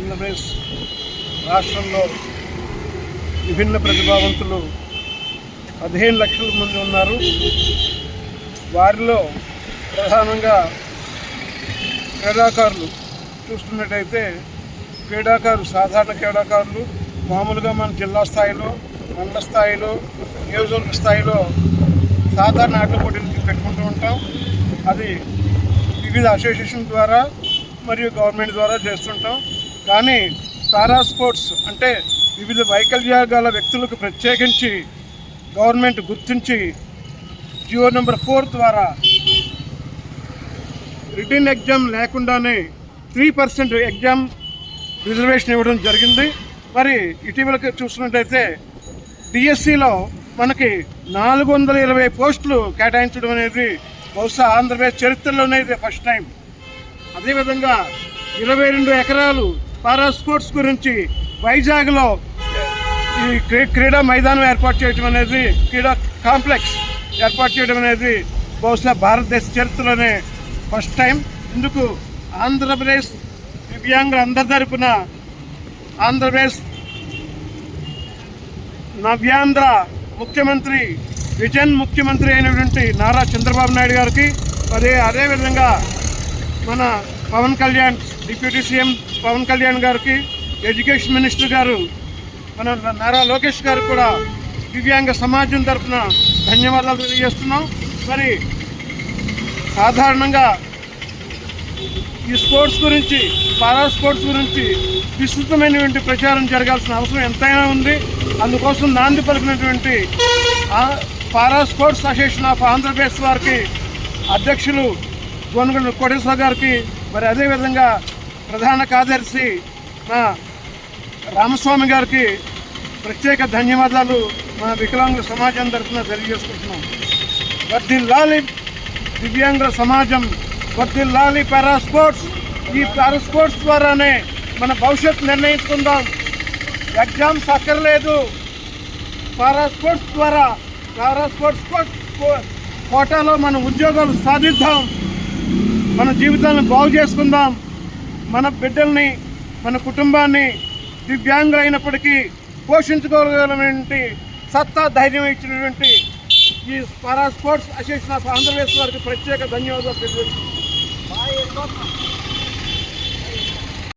ఆంధ్రప్రదేశ్ రాష్ట్రంలో విభిన్న ప్రతిభావంతులు పదిహేను లక్షల మంది ఉన్నారు. వారిలో ప్రధానంగా క్రీడాకారులు. చూస్తున్నట్టయితే క్రీడాకారులు సాధారణ క్రీడాకారులు మామూలుగా మన జిల్లా స్థాయిలో మండల స్థాయిలో నియోజకవర్గ స్థాయిలో సాధారణ ఆటల పోటీలు పెట్టుకుంటూ ఉంటాం. అది వివిధ అసోసియేషన్ ద్వారా మరియు గవర్నమెంట్ ద్వారా చేస్తుంటాం. కానీ పారా స్పోర్ట్స్ అంటే వివిధ వైకల్యాలు గల వ్యక్తులకు ప్రత్యేకించి గవర్నమెంట్ గుర్తించి జియో నెంబర్ ఫోర్ ద్వారా రిటర్న్ ఎగ్జామ్ లేకుండానే త్రీ పర్సెంట్ ఎగ్జామ్ రిజర్వేషన్ ఇవ్వడం జరిగింది. మరి ఇటీవల చూసినట్టయితే డిఎస్సిలో మనకి నాలుగు వందల ఇరవై పోస్టులు కేటాయించడం అనేది బహుశా ఆంధ్రప్రదేశ్ చరిత్రలోనే ఇది ఫస్ట్ టైం అదేవిధంగా ఇరవై రెండు ఎకరాలు పారా స్పోర్ట్స్ గురించి వైజాగ్లో ఈ క్రీ క్రీడా మైదానం ఏర్పాటు చేయడం అనేది క్రీడా కాంప్లెక్స్ ఏర్పాటు చేయడం అనేది బహుశా భారతదేశ చరిత్రలోనే ఫస్ట్ టైం. ఇందుకు ఆంధ్రప్రదేశ్ దివ్యాంగులు అందరి తరపున ఆంధ్రప్రదేశ్ నవ్యాంధ్ర ముఖ్యమంత్రి విజన్ ముఖ్యమంత్రి అయినటువంటి నారా చంద్రబాబు నాయుడు గారికి. మరి అదేవిధంగా మన పవన్ కళ్యాణ్ డిప్యూటీ సీఎం పవన్ కళ్యాణ్ గారికి ఎడ్యుకేషన్ మినిస్టర్ గారు మన నారా లోకేష్ గారు కూడా దివ్యాంగ సమాజం తరఫున ధన్యవాదాలు తెలియజేస్తున్నాం. మరి సాధారణంగా ఈ స్పోర్ట్స్ గురించి పారా స్పోర్ట్స్ గురించి విస్తృతమైనటువంటి ప్రచారం జరగాల్సిన అవసరం ఎంతైనా ఉంది. అందుకోసం నాంది పలికినటువంటి para sports association of Andhra Pradesh వారికి అధ్యక్షులు గోనగొండ కోటేశ్వర గారికి మరి అదేవిధంగా ప్రధాన కార్యదర్శి మా రామస్వామి గారికి ప్రత్యేక ధన్యవాదాలు మా వికలాంగుల సమాజం తరఫున తెలియజేసుకుంటున్నాం. వర్దిల్లాలి దివ్యాంగుల సమాజం వర్దిల్లాలి పారా స్పోర్ట్స్ ఈ పారాస్పోర్ట్స్ ద్వారానే మన భవిష్యత్తు నిర్ణయించుకుందాం. ఎగ్జామ్స్ అక్కర్లేదు. పారా స్పోర్ట్స్ ద్వారా పారా స్పోర్ట్స్ కో- కోటాలో మన ఉద్యోగాలు సాధిద్దాం. మన జీవితాలను బాగు చేసుకుందాం. మన బిడ్డల్ని మన కుటుంబాన్ని దివ్యాంగులు అయినప్పటికీ పోషించుకోగలటువంటి సత్తా ధైర్యం ఇచ్చినటువంటి ఈ para sports association of Andhra Pradesh వారికి ప్రత్యేక ధన్యవాదాలు తెలియజేస్తున్నాను